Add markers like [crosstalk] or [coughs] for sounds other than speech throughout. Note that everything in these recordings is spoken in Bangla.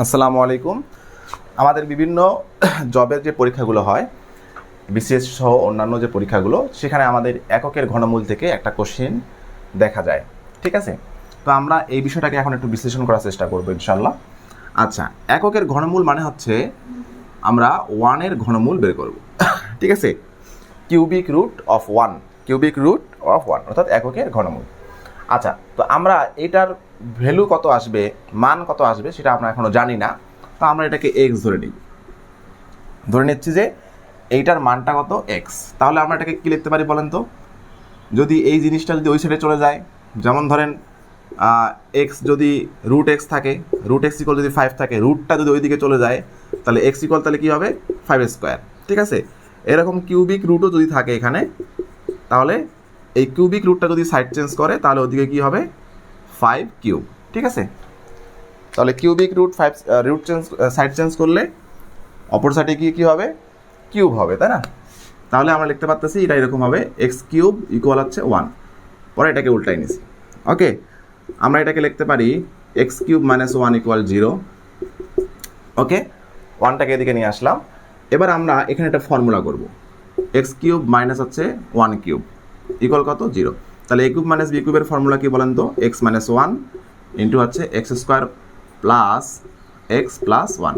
আসসালামু আলাইকুম। আমাদের বিভিন্ন জবের যে পরীক্ষাগুলো হয় বিসিএস সহ অন্যান্য যে পরীক্ষাগুলো, সেখানে আমাদের এককের ঘনমূল থেকে একটা কোশ্চেন দেখা যায়। ঠিক আছে? তো আমরা এই বিষয়টাকে এখন একটু বিশ্লেষণ করার চেষ্টা করব ইনশাল্লাহ আচ্ছা এককের ঘনমূল মানে হচ্ছে আমরা ওয়ানের ঘনমূল বের করব। ঠিক আছে? Cubic root of one cubic root of one অর্থাৎ এককের ঘনমূল। আচ্ছা তো আমরা এটার ভ্যালু কত আসবে, মান কত আসবে সেটা আমরা এখনও জানি না। তো আমরা এটাকে এক্স ধরে নিই। ধরে নিচ্ছি যে এইটার মানটা কত এক্স তাহলে আমরা এটাকে কী লিখতে পারি বলেন তো? যদি এই জিনিসটা যদি ওই সাইডে চলে যায়, যেমন ধরেন এক্স যদি রুট এক্স থাকে রুট এক্স ইকল যদি ফাইভ থাকে রুটটা যদি ওইদিকে চলে যায়, তাহলে এক্স ইকল তাহলে কী হবে? ফাইভ স্কোয়ার ঠিক আছে? এরকম কিউবিক রুটও যদি থাকে এখানে, তাহলে এই কিউবিক রুটটা যদি সাইড চেঞ্জ করে, তাহলে ওদিকে কী হবে? ফাইভ কিউব ঠিক আছে? তাহলে cubic root five root change side change করলে অপর সাইডে গিয়ে কী হবে? কিউব হবে, তাই না? তাহলে আমরা লিখতে পারতেছি এটা এরকম হবে এক্স কিউব ইকুয়াল হচ্ছে ওয়ান পরে এটাকে উল্টাই নিছি। ওকে আমরা এটাকে লিখতে পারি X cube minus one equal zero okay ওয়ানটাকে এদিকে নিয়ে আসলাম। এবার আমরা এখানে একটা ফর্মুলা করব। এক্স কিউব মাইনাস হচ্ছে ওয়ান কিউব ইকুয়াল কত? জিরো তাহলে এ কিউব মাইনাস বি কিউবের ফর্মুলা কি বলেন তো? এক্স মাইনাস ওয়ান ইন্টু হচ্ছে X square plus X plus one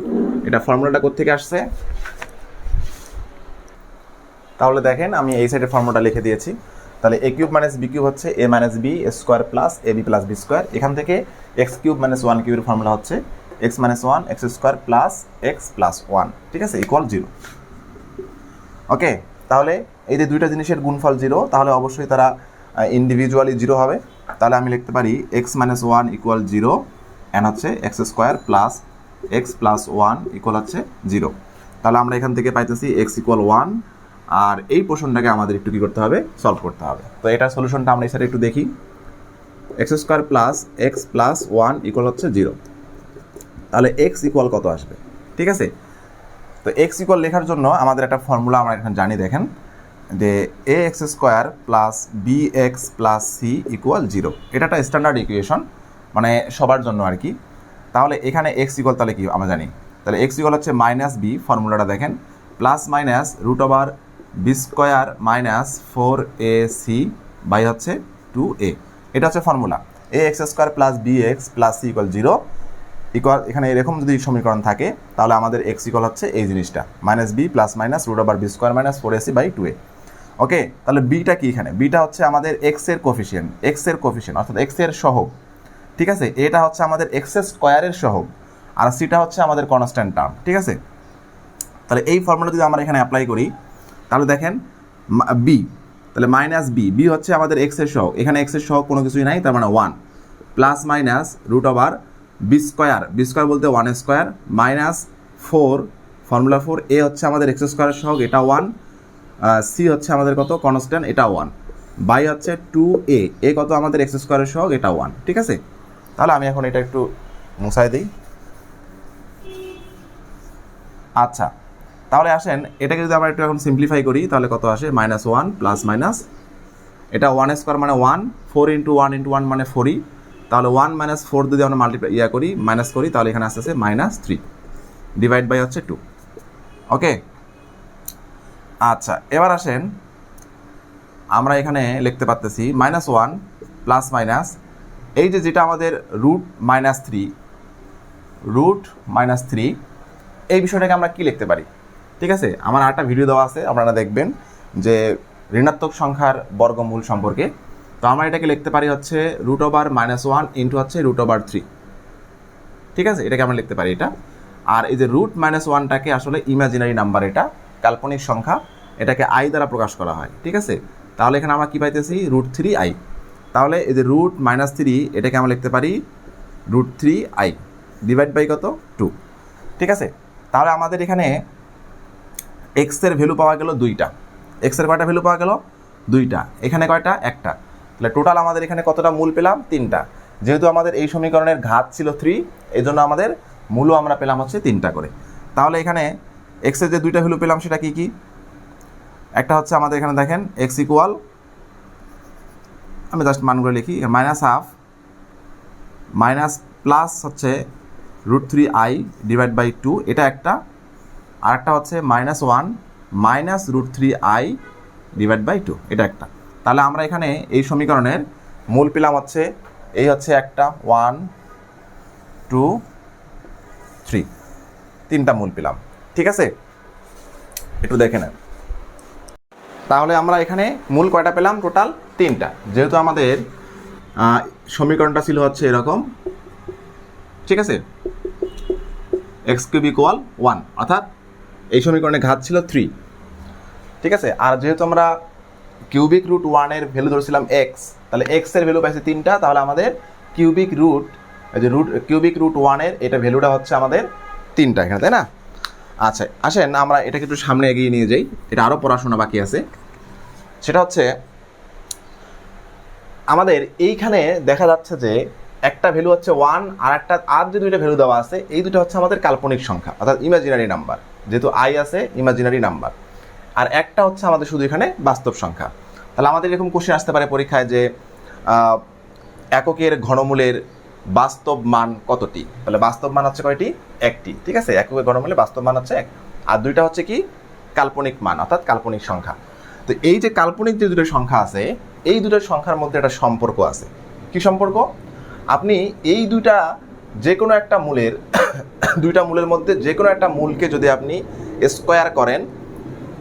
এটা ফর্মুলাটা কোথেকে আসছে? তাহলে দেখেন, আমি এই সাইডের ফর্মুলাটা লিখে দিয়েছি। তাহলে A cube minus B cube হচ্ছে A minus B square plus A B plus B square এখান থেকে এক্স কিউব মাইনাস ওয়ান কিউবের ফর্মুলা হচ্ছে X minus one X square plus X plus one ঠিক আছে? ইকুয়াল জিরো ওকে তাহলে এই যে দুইটা জিনিসের গুণফল জিরো তাহলে অবশ্যই তারা ইন্ডিভিজুয়ালি জিরো হবে, তাহলে আমি লিখতে পারি X minus one equal zero and হচ্ছে X square plus X plus one equal হচ্ছে জিরো তাহলে আমরা এখান থেকে পাইতেছি এক্স ইকুয়াল ওয়ান আর এই পোর্শনটাকে আমাদের একটু কী করতে হবে? সলভ করতে হবে। তো এটার সলিউশনটা আমরা সাইডে একটু দেখি। X square plus X plus one equal হচ্ছে জিরো তাহলে এক্স ইকুয়াল কত আসবে? ঠিক আছে? তো এক্স ইকুয়াল লেখার জন্য আমাদের একটা ফর্মুলা আমরা এখানে জানি, দেখেন। যে A X square plus B X plus C equal zero এটা একটা স্ট্যান্ডার্ড ইকুয়েশন মানে সবার জন্য আর কি। তাহলে এখানে এক্স ইকুয়াল তাহলে কি আমরা জানি? তাহলে এক্স ইকুয়াল হচ্ছে মাইনাস বি ফর্মুলাটা দেখেন। Plus minus root over B square minus four A C by হচ্ছে টু এ এটা হচ্ছে formula A X square plus B X plus C equal zero equal এখানে এরকম যদি সমীকরণ থাকে, তাহলে আমাদের এক্স ইকুয়াল হচ্ছে এই জিনিসটা। Minus B plus minus root over B square minus four AC by two A okay তাহলে বিটা কি এখানে? বিটা হচ্ছে আমাদের এক্সের কোফিসিয়েন্ট এক্সের কোফিসিয়েন্ট অর্থাৎ এক্সের সহগ। ঠিক আছে? এটা হচ্ছে আমাদের এক্স স্কোয়ারের সহগ, আর সিটা হচ্ছে আমাদের কনস্ট্যান্ট টার্ম ঠিক আছে? তাহলে এই ফর্মুলা যদি আমরা এখানে অ্যাপ্লাই করি, তাহলে দেখেন বি তাহলে মাইনাস বি বি হচ্ছে আমাদের এক্সের সহগ। এখানে এক্সের সহগ কোনো কিছুই নাই, তার মানে one plus minus root over B square B square বলতে one square minus four formula four A হচ্ছে আমাদের এক্স স্কোয়ারের সহগ, এটা ওয়ান সি হচ্ছে আমাদের কত? কনস্ট্যান্ট এটা ওয়ান বাই হচ্ছে টু এ এ কত আমাদের এক্স স্কোয়ারের সহগ? এটা ওয়ান ঠিক আছে? তাহলে আমি এখন এটা একটু মুছাই দিই। আচ্ছা তাহলে আসেন, এটাকে যদি আমরা একটু এখন সিম্পলিফাই করি, তাহলে কত আসে? মাইনাস ওয়ান প্লাস মাইনাস এটা ওয়ান স্কোয়ার মানে one four into one into one মানে ফোরই তাহলে ওয়ান মাইনাস ফোর যদি আমরা মাল্টিপ্লাই ইয়া করি মাইনাস করি, তাহলে এখানে আসতেছে মাইনাস থ্রি ডিভাইড বাই হচ্ছে টু ওকে আচ্ছা এবার আসেন, আমরা এখানে লিখতে পারতেছি মাইনাস ওয়ান প্লাস মাইনাস এই যে যেটা আমাদের root minus three root minus three এই বিষয়টাকে আমরা কি লিখতে পারি? ঠিক আছে? আমার আরেকটা ভিডিও দেওয়া আছে, আপনারা দেখবেন যে ঋণাত্মক সংখ্যার বর্গমূল সম্পর্কে। তো আমরা এটাকে লিখতে পারি হচ্ছে root over minus one into হচ্ছে রুট ওভার থ্রি ঠিক আছে? এটাকে আমরা লিখতে পারি এটা। আর এই যে রুট মাইনাস ওয়ানটাকে আসলে ইমাজিনারি নাম্বার এটা, কাল্পনিক সংখ্যা এটাকে আই দ্বারা প্রকাশ করা হয়, ঠিক আছে? তাহলে এখানে আমরা কী পাইতেছি? রুট থ্রি আই তাহলে এই যে রুট মাইনাস থ্রি এটাকে আমরা লিখতে পারি root three I divide by কত? টু ঠিক আছে? তাহলে আমাদের এখানে এক্সের ভ্যালু পাওয়া গেল দুইটা। এক্সের কয়টা ভ্যালু পাওয়া গেল? দুইটা। এখানে কয়টা? একটা। তাহলে টোটাল আমাদের এখানে কতটা মূল পেলাম? তিনটা। যেহেতু আমাদের এই সমীকরণের ঘাত ছিল থ্রি এই জন্য আমাদের মূলও আমরা পেলাম হচ্ছে তিনটা করে। তাহলে এখানে এক্সের যে দুইটা ভ্যালু পেলাম সেটা কি কি? একটা হচ্ছে আমাদের এখানে দেখেন এক্স ইকুয়াল আমি জাস্ট মানগুলো লিখি মাইনাস হাফ মাইনাস প্লাস হচ্ছে root three I divide by two এটা একটা আর একটা হচ্ছে minus one minus root three I divide by two এটা একটা। তাহলে আমরা এখানে এই সমীকরণের মূল পেলাম হচ্ছে, এই হচ্ছে একটা ওয়ান টু থ্রি তিনটা মূল পেলাম, ঠিক আছে? একটু দেখে নেন। তাহলে আমরা এখানে মূল কয়টা পেলাম? টোটাল তিনটা। যেহেতু আমাদের সমীকরণটা ছিল হচ্ছে এরকম। ঠিক আছে? এক্স কিউব ইকুয়াল ওয়ান অর্থাৎ এই সমীকরণে ঘাত ছিল থ্রি ঠিক আছে? আর যেহেতু আমরা কিউবিক রুট ওয়ানের ভ্যালু ধরেছিলাম এক্স তাহলে এক্সের ভ্যালু পাইছে তিনটা, তাহলে আমাদের কিউবিক রুট এই যে রুট কিউবিক রুট ওয়ানের এটা ভ্যালুটা হচ্ছে আমাদের তিনটা এখানে, তাই না? আচ্ছা আসেন, আমরা এটাকে একটু সামনে এগিয়ে নিয়ে যাই। এটা আরও পড়াশোনা বাকি আছে। সেটা হচ্ছে, আমাদের এইখানে দেখা যাচ্ছে যে একটা ভ্যালু হচ্ছে ওয়ান আর একটা, আর যে দুইটা ভ্যালু দেওয়া আছে, এই দুটো হচ্ছে আমাদের কাল্পনিক সংখ্যা, অর্থাৎ ইমাজিনারি নাম্বার যেহেতু আই আছে ইমাজিনারি নাম্বার আর একটা হচ্ছে আমাদের শুধু এখানে বাস্তব সংখ্যা। তাহলে আমাদের এরকম কোশ্চেন আসতে পারে পরীক্ষায় যে এককের ঘনমূলের বাস্তব মান কতটি? তাহলে বাস্তব মান হচ্ছে কয়টি? একটি, ঠিক আছে? এককের ঘনমূলের বাস্তব মান হচ্ছে এক। আর দুইটা হচ্ছে কি? কাল্পনিক মান, অর্থাৎ কাল্পনিক সংখ্যা। তো এই যে কাল্পনিক যে দুটো সংখ্যা আছে, এই দুটো সংখ্যার মধ্যে একটা সম্পর্ক আছে। কি সম্পর্ক? আপনি এই দুইটা যে কোনো একটা মূলের, [coughs] দুইটা মূলের মধ্যে যে কোনো একটা মূলকে যদি আপনি স্কোয়ার করেন,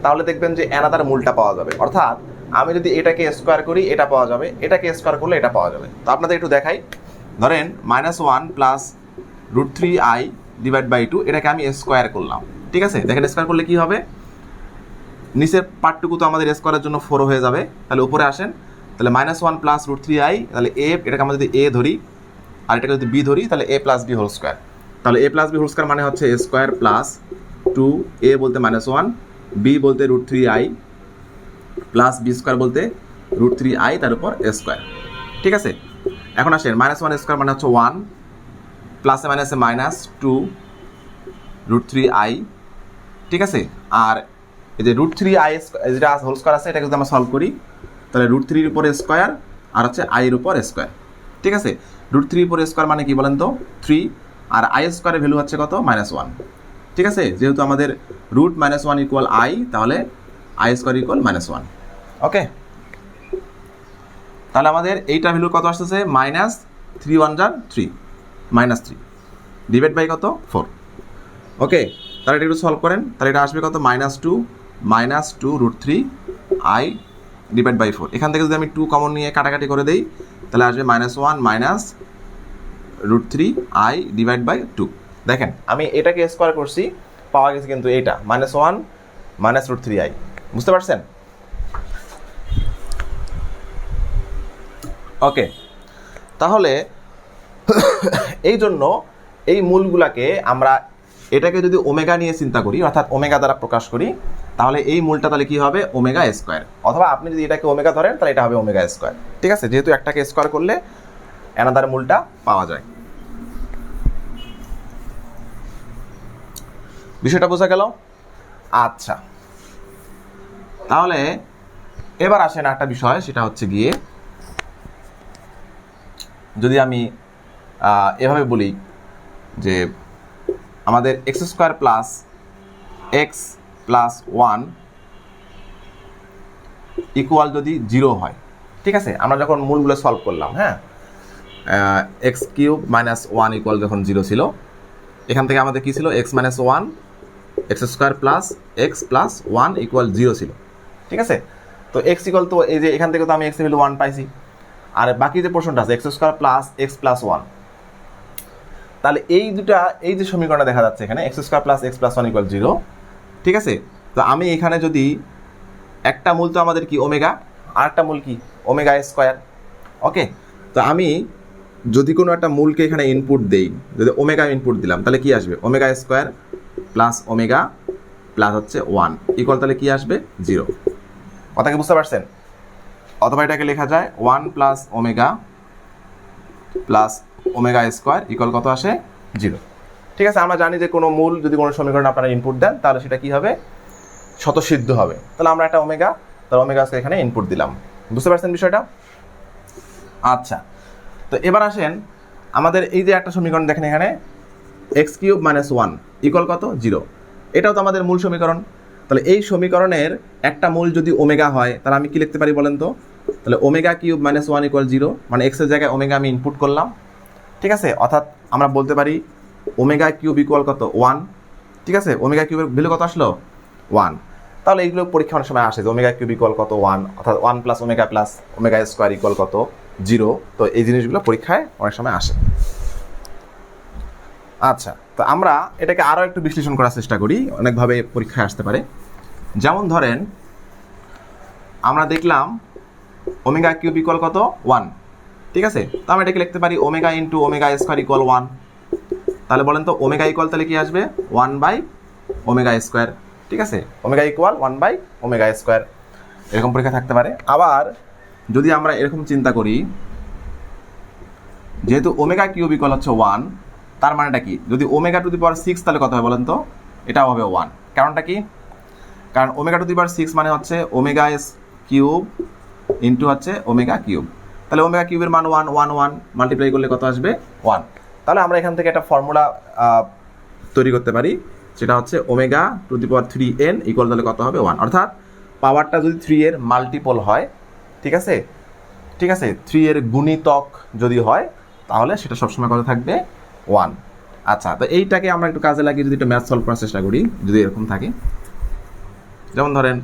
তাহলে দেখবেন যে অ্যানাদার মূলটা পাওয়া যাবে। অর্থাৎ আমি যদি এটাকে স্কোয়ার করি, এটা পাওয়া যাবে, এটাকে স্কোয়ার করলে এটা পাওয়া যাবে। তো আপনাদের একটু দেখাই। ধরেন minus one plus root three I divide by two এটাকে আমি স্কোয়ার করলাম। ঠিক আছে? দেখেন স্কোয়ার করলে কি হবে? নিচের পার্টটুকু তো আমাদের স্কোয়ারের জন্য ফোর হয়ে যাবে। তাহলে উপরে আসেন। তাহলে minus one plus root three I তাহলে এ এটাকে আমরা যদি এ ধরি, আর এটাকে যদি বি ধরি, তাহলে A plus B whole square তাহলে A plus B whole square মানে হচ্ছে A square plus two A বলতে মাইনাস ওয়ান বি বলতে root three I plus B square বলতে রুট থ্রি আই তার উপর এ স্কোয়ার ঠিক আছে? এখন আসেন মাইনাস ওয়ান স্কোয়ার মানে হচ্ছে ওয়ান প্লাসে মাইনাসে minus two root three I ঠিক আছে? আর এই যে রুট থ্রি আই যেটা হোল স্কোয়ার আছে, এটাকে যদি আমরা সলভ করি, তাহলে রুট থ্রির উপর স্কোয়ার আর হচ্ছে আইয়ের উপর স্কোয়ার ঠিক আছে? রুট থ্রির উপর স্কোয়ার মানে কি বলেন তো? থ্রি আর আই স্কোয়ারের ভ্যালু হচ্ছে কত? মাইনাস ওয়ান ঠিক আছে? যেহেতু আমাদের root minus one equal I তাহলে I square equal minus one okay তাহলে আমাদের এইটা ভ্যালু কত আসতেছে? মাইনাস থ্রি ওয়ান যার three minus three divide by কত? ফোর ওকে তাহলে এটা একটু সলভ করেন। তাহলে এটা আসবে কত? Minus two minus two root three I divide by four এখান থেকে যদি আমি টু কমন নিয়ে কাটাকাটি করে দিই, তাহলে আসবে minus one minus root three I divide by two দেখেন, আমি এটাকে স্কোয়ার করছি, পাওয়া গেছে কিন্তু এইটা। Minus one minus root three I বুঝতে পারছেন? ওকে। তাহলে [coughs] এই জন্য এই মূলগুলাকে আমরা এটাকে যদি ওমেগা নিয়ে চিন্তা করি, অর্থাৎ ওমেগা দ্বারা প্রকাশ করি, তাহলে এই মূলটা তাহলে কি হবে? Omega square. অথবা আপনি যদি এটাকে ওমেগা ধরেন, তাহলে এটা হবে ওমেগা স্কোয়ার। ঠিক আছে? যেহেতু একটাকে স্কোয়ার করলে অ্যানাদার মূলটা পাওয়া যায়। বিষয়টা বোঝা গেল? আচ্ছা। তাহলে এবার আসেন একটা বিষয়, সেটা হচ্ছে গিয়ে যদি আমি এভাবে বলি যে আমাদের X square plus X plus one equal যদি জিরো হয়, ঠিক আছে? আমরা যখন মূলগুলো সলভ করলাম হ্যাঁ? X cube minus one equal যখন জিরো ছিল, এখান থেকে আমাদের কী ছিল? X minus one, X square plus X plus one equal zero ছিল, ঠিক আছে? তো এক্স ইকুয়াল তো এই যে এখান থেকে তো আমি এক্স ভ্যালু ওয়ান পাইছি। আর বাকি যে পোর্শনটা আছে X square plus X plus one তাহলে এই দুটা, এই যে সমীকরণটা দেখা যাচ্ছে এখানে X square plus X plus one equal zero ঠিক আছে? তো আমি এখানে যদি একটা মূল তো আমাদের কি ওমেগা আর একটা মূল কি? ওমেগা স্কোয়ার ওকে তো আমি যদি কোনো একটা মূলকে এখানে ইনপুট দেই, যদি ওমেগা ইনপুট দিলাম, তাহলে কি আসবে? Omega square plus omega plus হচ্ছে ওয়ান ইকুয়াল তাহলে কি আসবে? জিরো কথা কি বুঝতে পারছেন? অথবা এটাকে লেখা যায় one plus omega plus omega square equal কত আসে? জিরো। ঠিক আছে, আমরা জানি যে কোনো মূল যদি কোনো সমীকরণ আপনারা ইনপুট দেন, তাহলে সেটা কি হবে? শতসিদ্ধ হবে। তাহলে আমরা একটা ওমেগা, তাহলে ওমেগা এখানে ইনপুট দিলাম। বুঝতে পারছেন বিষয়টা? আচ্ছা তো এবার আসেন, আমাদের এই যে একটা সমীকরণ দেখেন এখানে X cube minus one equal কত? জিরো। এটাও তো আমাদের মূল সমীকরণ। তাহলে এই সমীকরণের একটা মূল যদি ওমেগা হয়, তাহলে আমি কি লিখতে পারি বলেন তো? তাহলে omega cube minus one equal zero মানে এক্সের জায়গায় ওমেগা আমি ইনপুট করলাম, ঠিক আছে? অর্থাৎ আমরা বলতে পারি ওমেগা কিউব ইকুয়াল কত? ওয়ান ঠিক আছে? ওমেগা কিউবের ভ্যালু কত আসলো? ওয়ান তাহলে এইগুলো পরীক্ষা অনেক সময় আসে যে ওমেগা কিউব ইকুয়াল কত? ওয়ান অর্থাৎ one plus omega plus omega square equal কত? জিরো তো এই জিনিসগুলো পরীক্ষায় অনেক সময় আসে। আচ্ছা তো আমরা এটাকে আরও একটু বিশ্লেষণ করার চেষ্টা করি, অনেকভাবে পরীক্ষায় আসতে পারে। যেমন ধরেন, আমরা দেখলাম ওমেগা কিউব ইকুয়াল কত? ওয়ান ঠিক আছে? তো আমরা এটাকে লিখতে পারি omega into omega square equal one তাহলে বলেন তো, ওমেগা ইকল তাহলে কি আসবে? ওয়ান বাই ওমেগা স্কোয়ার ঠিক আছে? Omega equal one by omega square এরকম পরীক্ষা থাকতে পারে। আবার, যদি আমরা এরকম চিন্তা করি, যেহেতু ওমেগা কিউব ইকুয়াল হচ্ছে ওয়ান তার মানেটা কি? যদি omega to the power six তাহলে কত হবে বলেন তো? এটাও হবে ওয়ান কারণটা কি? কারণ omega to the power six মানে হচ্ছে ওমেগা এস কিউব ইন্টু হচ্ছে ওমেগা কিউব তাহলে ওমেগা কিউবের মান ওয়ান ওয়ান ওয়ান মাল্টিপ্লাই করলে কত আসবে? ওয়ান তাহলে আমরা এখান থেকে একটা ফর্মুলা তৈরি করতে পারি সেটা হচ্ছে omega to the power three n equal তাহলে কত হবে? ওয়ান অর্থাৎ পাওয়ারটা যদি থ্রি এর মাল্টিপল হয়, ঠিক আছে? ঠিক আছে? থ্রি এর গুণিতক যদি হয়, তাহলে সেটা সবসময় কত থাকবে? ওয়ান। আচ্ছা তো এইটাকে আমরা একটু কাজে লাগিয়ে যদি একটু ম্যাথ সলভ করার চেষ্টা করি, যদি এরকম থাকে। যেমন ধরেন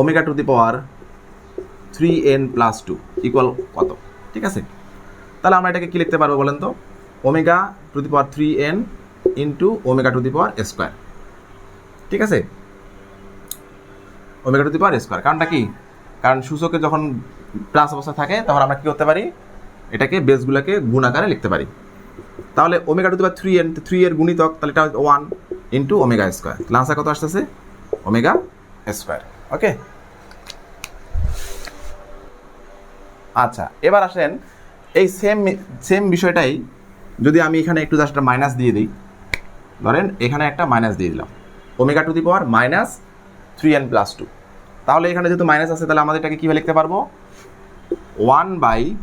omega to the power three n plus two equal কত? ঠিক আছে? তাহলে আমরা এটাকে কি লিখতে পারব বলেন তো? Omega to the power three n into omega to the power square ঠিক আছে? Omega to the power square কারণটা কি? কারণ সূচকে যখন প্লাস অবস্থা থাকে, তখন আমরা কী করতে পারি? এটাকে বেসগুলোকে গুণ আকারে লিখতে পারি। তাহলে omega to the three n three এর গুণিতক, তাহলে এটা ওয়ান ইন্টু ওমেগা স্কোয়ার লাঞ্চা কত আসতেছে? ওমেগা স্কোয়ার ওকে আচ্ছা এবার আসেন এই সেম সেম বিষয়টাই যদি আমি এখানে একটু জাস্ট মাইনাস দিয়ে দিই। ধরেন এখানে একটা মাইনাস দিয়ে দিলাম। Omega to the power minus three n plus two তাহলে এখানে যেহেতু মাইনাস আছে, তাহলে আমাদের এটাকে কীভাবে লিখতে পারব? One by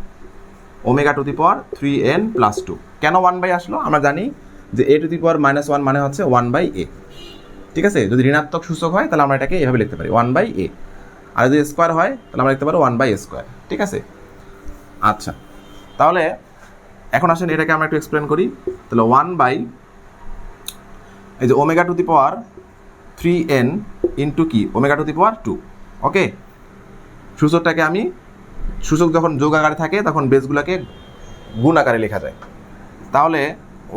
omega to the power three n plus two. কেন ওয়ান বাই আসলো? আমরা জানি যে a to the power minus one মানে হচ্ছে ওয়ান বাই এ। ঠিক আছে? যদি ঋণাত্মক সূচক হয়, তাহলে আমরা এটাকে এভাবে লিখতে পারি। ওয়ান বাই এ। আর যদি স্কোয়ার হয়, তাহলে আমরা লিখতে পারি ওয়ান বাই স্কোয়ার। ঠিক আছে? আচ্ছা। তাহলে এখন আসেন এটাকে আমরা একটু এক্সপ্লেন করি। তাহলে ওয়ান বাই এই যে omega to the power three n into কি? Omega to the power two. Okay? সূচকটাকে আমি সূচক যখন যোগ আকারে থাকে, তখন বেসগুলোকে গুণ আকারে লেখা যায়। তাহলে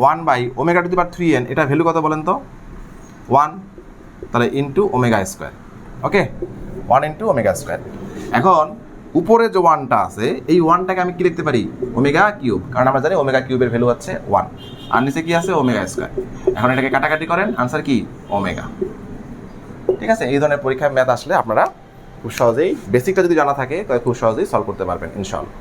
one by omega to the power three n এটা ভ্যালু কত বলেন তো? ওয়ান তাহলে into omega square okay one into omega square এখন, উপরে যে ওয়ানটা আছে, এই ওয়ানটাকে আমি কি লিখতে পারি? ওমেগা কিউব কারণ আমরা জানি ওমেগা কিউবের ভ্যালু হচ্ছে ওয়ান আর নিচে কি আছে? ওমেগা স্কোয়ার এখন এটাকে কাটাকাটি করেন আনসার কি? ওমেগা ঠিক আছে? এই ধরনের পরীক্ষায় ম্যাথ আসলে আপনারা খুব সহজেই বেসিকটা যদি জানা থাকে তাহলে খুব সহজেই সলভ করতে পারবেন ইনশাল্লাহ